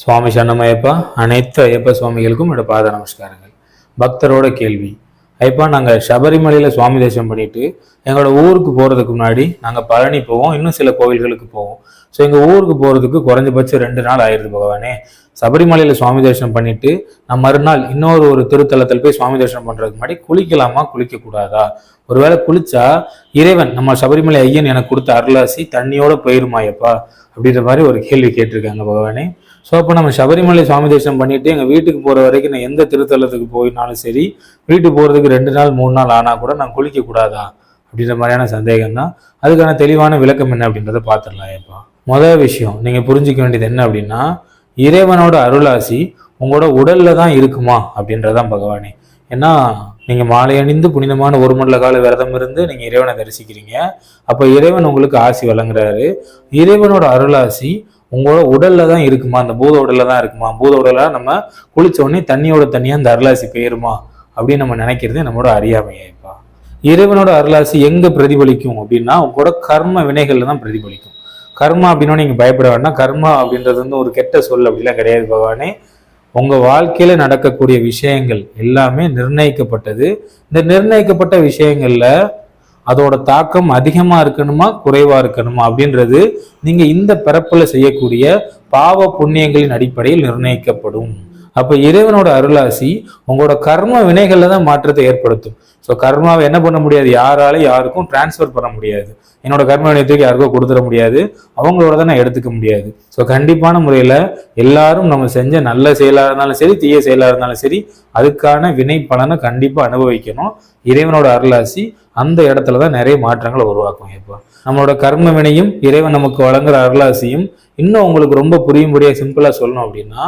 சுவாமி சரணமையப்பா அனைத்து ஐயப்ப சுவாமிகளுக்கும் என்னோட பாத நமஸ்காரங்கள். பக்தரோட கேள்வி. ஐயப்பா நாங்கள் சபரிமலையில் சுவாமி தரிசனம் பண்ணிட்டு எங்களோட ஊருக்கு போகிறதுக்கு முன்னாடி நாங்கள் பழனி போவோம் இன்னும் சில கோவில்களுக்கு போவோம். ஸோ எங்கள் ஊருக்கு போகிறதுக்கு குறைஞ்சபட்சம் ரெண்டு நாள் ஆயிடுது பகவானே. சபரிமலையில் சுவாமி தரிசனம் பண்ணிட்டு நான் மறுநாள் இன்னொரு ஒரு திருத்தலத்தில் போய் சுவாமி தரிசனம் பண்ணுறதுக்கு முன்னாடி குளிக்கலாமா குளிக்கக்கூடாதா? ஒருவேளை குளிச்சா இறைவன் நம்ம சபரிமலை ஐயன் எனக்கு கொடுத்த அருளாசி தண்ணியோட போயிருமாயப்பா? அப்படின்ற மாதிரி ஒரு கேள்வி கேட்டிருக்காங்க பகவானே. ஸோ அப்போ நம்ம சபரிமலை சுவாமி தரிசனம் பண்ணிட்டு எங்கள் வீட்டுக்கு போகிற வரைக்கும் நான் எந்த திருத்தலத்துக்கு போயினாலும் சரி வீட்டுக்கு போகிறதுக்கு ரெண்டு நாள் மூணு நாள் ஆனால் கூட நான் குளிக்கக்கூடாதா அப்படின்ற மாதிரியான சந்தேகம் தான் அதுக்கான தெளிவான விளக்கம் என்ன அப்படின்றத பார்த்துடலாம் ஏப்பா. முதல் விஷயம் நீங்கள் புரிஞ்சிக்க வேண்டியது என்ன அப்படின்னா இறைவனோட அருளாசி உங்களோட உடலில் தான் இருக்குமா அப்படின்றதான் பகவானே. ஏன்னா நீங்கள் மாலை அணிந்து புனிதமான ஒரு மண்டல கால விரதம் இருந்து நீங்கள் இறைவனை தரிசிக்கிறீங்க. அப்போ இறைவன் உங்களுக்கு ஆசி வழங்குறாரு. இறைவனோட அருளாசி உங்களோட உடல்ல தான் இருக்குமா? அந்த பூத உடல்ல தான் இருக்குமா? பூத உடல்ல நம்ம குளிச்ச உடனே தண்ணியோட தண்ணியா அந்த அருளாசி போயிருமா? அப்படின்னு நம்ம நினைக்கிறது நம்மளோட அறியாமையப்பா இறைவனோட அருளாசி எங்க பிரதிபலிக்கும் அப்படின்னா உங்களோட கர்ம வினைகள்ல தான் பிரதிபலிக்கும். கர்மா அப்படின்னா நீங்க பயப்பட வேண்டாம். கர்மா அப்படின்றது வந்து ஒரு கெட்ட சொல் அப்படிலாம் கிடையாது பகவானே. உங்க வாழ்க்கையில நடக்கக்கூடிய விஷயங்கள் எல்லாமே நிர்ணயிக்கப்பட்டது. இந்த நிர்ணயிக்கப்பட்ட விஷயங்கள்ல அதோட தாக்கம் அதிகமாக இருக்கணுமா குறைவாக இருக்கணுமா அப்படின்றது நீங்கள் இந்த பிறப்பில் செய்யக்கூடிய பாவ புண்ணியங்களின் அடிப்படையில் நிர்ணயிக்கப்படும். அப்ப இறைவனோட அருளாசி உங்களோட கர்ம வினைகள்ல தான் மாற்றத்தை ஏற்படுத்தும். ஸோ கர்மாவை என்ன பண்ண முடியாது? யாரால யாருக்கும் டிரான்ஸ்ஃபர் பண்ண முடியாது. என்னோட கர்ம வினயத்துக்கு யாருக்கோ கொடுத்துட முடியாது. அவங்களோட தான் நான் எடுத்துக்க முடியாது. ஸோ கண்டிப்பான முறையில் எல்லாரும் நம்ம செஞ்ச நல்ல செயலாக இருந்தாலும் சரி தீய செயலாக இருந்தாலும் சரி அதுக்கான வினை பலனை கண்டிப்பாக அனுபவிக்கணும். இறைவனோட அருளாசி அந்த இடத்துல தான் நிறைய மாற்றங்களை உருவாக்கும் இப்போ நம்மளோட கர்ம வினையும் இறைவன் நமக்கு வழங்குற அருளாசியும் இன்னும் உங்களுக்கு ரொம்ப புரியும்படியாக சிம்பிளாக சொல்லணும் அப்படின்னா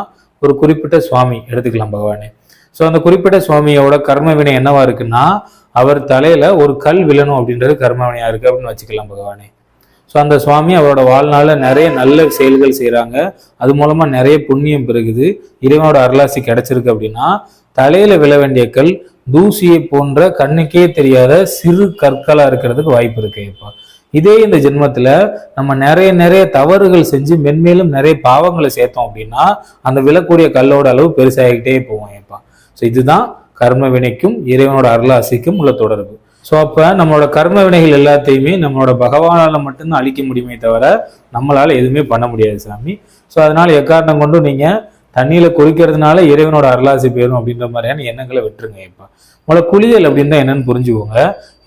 ஒரு குறிப்பிட்ட சுவாமி எடுத்துக்கலாம் பகவானே. ஸோ அந்த குறிப்பிட்ட சுவாமியோட கர்மவினை என்னவா இருக்குன்னா அவர் தலையில ஒரு கல் விழணும் அப்படின்றது கர்மவினையா இருக்கு அப்படின்னு வச்சுக்கலாம் பகவானே. ஸோ அந்த சுவாமி அவரோட வாழ்நாளில் நிறைய நல்ல செயல்கள் செய்கிறாங்க அது மூலமாக நிறைய புண்ணியம் பெருகுது. இறைவனோட அருளாசி கிடைச்சிருக்கு அப்படின்னா தலையில விழ வேண்டிய கல் தூசியை போன்ற கண்ணுக்கே தெரியாத சிறு கற்களாக இருக்கிறதுக்கு வாய்ப்பு இருக்கு இப்போ இதே இந்த ஜென்மத்துல நம்ம நிறைய நிறைய தவறுகள் செஞ்சு மென்மேலும் நிறைய பாவங்களை சேர்த்தோம் அப்படின்னா அந்த விழக்கூடிய கல்லோட அளவு பெருசாகிக்கிட்டே போவோம் ஏப்பா ஸோ இதுதான் கர்ம வினைக்கும் இறைவனோட அருளாசிக்கும் உள்ள தொடர்பு. ஸோ அப்போ நம்மளோட கர்ம வினைகள் எல்லாத்தையுமே நம்மளோட பகவானால மட்டும்தான் அழிக்க முடியுமே தவிர நம்மளால எதுவுமே பண்ண முடியாது சாமி. ஸோ அதனால எக்காரணம் கொண்டும் நீங்க தண்ணியில குறிக்கிறதுனால இறைவனோட அருளாசி போயிடும் அப்படின்ற மாதிரியான எண்ணங்களை விட்டுருங்க இப்போ முதல்ல குளியல் அப்படின்னு தான் என்னன்னு புரிஞ்சுக்கோங்க.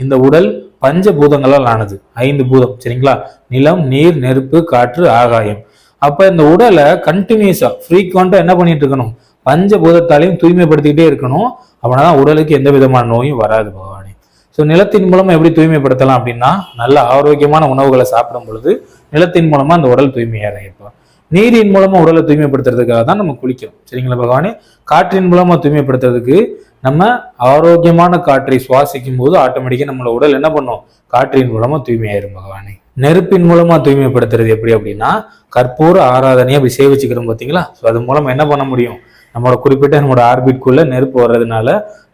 இந்த உடல் பஞ்ச பூதங்களால் ஆனது. ஐந்து பூதம் சரிங்களா? நிலம் நீர் நெருப்பு காற்று ஆகாயம். அப்ப இந்த உடலை கண்டினியூஸா ஃப்ரீக்வெண்டா என்ன பண்ணிட்டு இருக்கணும்? பஞ்ச பூதத்தாலையும் தூய்மைப்படுத்திக்கிட்டே இருக்கணும். அப்படின்னா உடலுக்கு எந்த விதமான நோயும் வராது பகவானே. ஸோ நிலத்தின் மூலமா எப்படி தூய்மைப்படுத்தலாம் அப்படின்னா நல்ல ஆரோக்கியமான உணவுகளை சாப்பிடும் பொழுது நிலத்தின் மூலமா அந்த உடல் தூய்மையாக இப்போ நீரின் மூலமா உடலை தூய்மைப்படுத்துறதுக்காக தான் நம்ம குளிக்கிறோம் சரிங்களா பகவானே? காற்றின் மூலமா தூய்மைப்படுத்துறதுக்கு நம்ம ஆரோக்கியமான காற்றை சுவாசிக்கும் போது ஆட்டோமேட்டிக்கா நம்மளோட உடல் என்ன பண்ணும்? காற்றின் மூலமா தூய்மையாயிரும் பகவானே. நெருப்பின் மூலமா தூய்மைப்படுத்துறது எப்படி அப்படின்னா கற்பூர ஆராதனையை அப்படி சேவிச்சுக்கிறோம் பார்த்தீங்களா ஸோ அது மூலமா என்ன பண்ண முடியும்? நம்மளோட குறிப்பிட்ட நம்மளோட ஆர்பிட்குள்ள நெருப்பு வர்றதுனால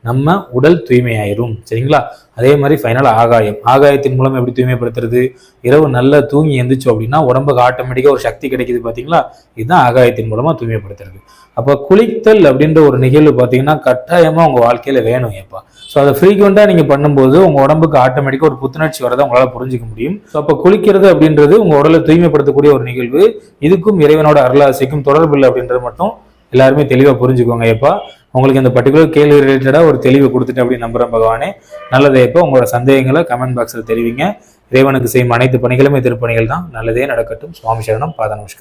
நம்ம உடல் தூய்மையாயிரும். சரிங்களா? அதே மாதிரி ஃபைனல் ஆகாயம். ஆகாயத்தின் மூலம் எப்படி தூய்மைப்படுத்துறது? இரவு நல்லா தூங்கி எந்திரிச்சோம் அப்படின்னா உடம்புக்கு ஆட்டோமேட்டிக்காக ஒரு சக்தி கிடைக்குது பார்த்தீங்களா இதுதான் ஆகாயத்தின் மூலமாக தூய்மைப்படுத்துறது. அப்போ குளித்தல் அப்படின்ற ஒரு நிகழ்வு பார்த்தீங்கன்னா கட்டாயமாக உங்கள் வாழ்க்கையில் வேணும் ஏப்பா. ஸோ அதை ஃப்ரீக்வெண்ட்டாக நீங்கள் பண்ணும்போது உங்கள் உடம்புக்கு ஆட்டோமேட்டிக்காக ஒரு புத்துணர்ச்சி வரதை உங்களால் புரிஞ்சிக்க முடியும். ஸோ அப்போ குளிக்கிறது அப்படின்றது உங்கள் உடலை தூய்மைப்படுத்தக்கூடிய ஒரு நிகழ்வு. இதுக்கும் இறைவனோட அருளாசைக்கும் தொடர்பு இல்லை அப்படின்றது மட்டும் எல்லாருமே தெளிவாக புரிஞ்சுக்கோங்க எப்போ உங்களுக்கு இந்த பர்டிகுலர் கேள்வி ரிலேட்டடாக ஒரு தெளிவை கொடுத்துட்டு அப்படின்னு நம்புறேன் பகவானே. நல்லதே எப்போ உங்களோட சந்தேகங்களை கமெண்ட் பாக்ஸில் தெரிவிங்க. இறைவனுக்கு செய்யும் அனைத்து பணிகளுமே திருப்பணிகள் தான். நல்லதே நடக்கட்டும். சுவாமி சரணம். பாத நமஸ்காரம்.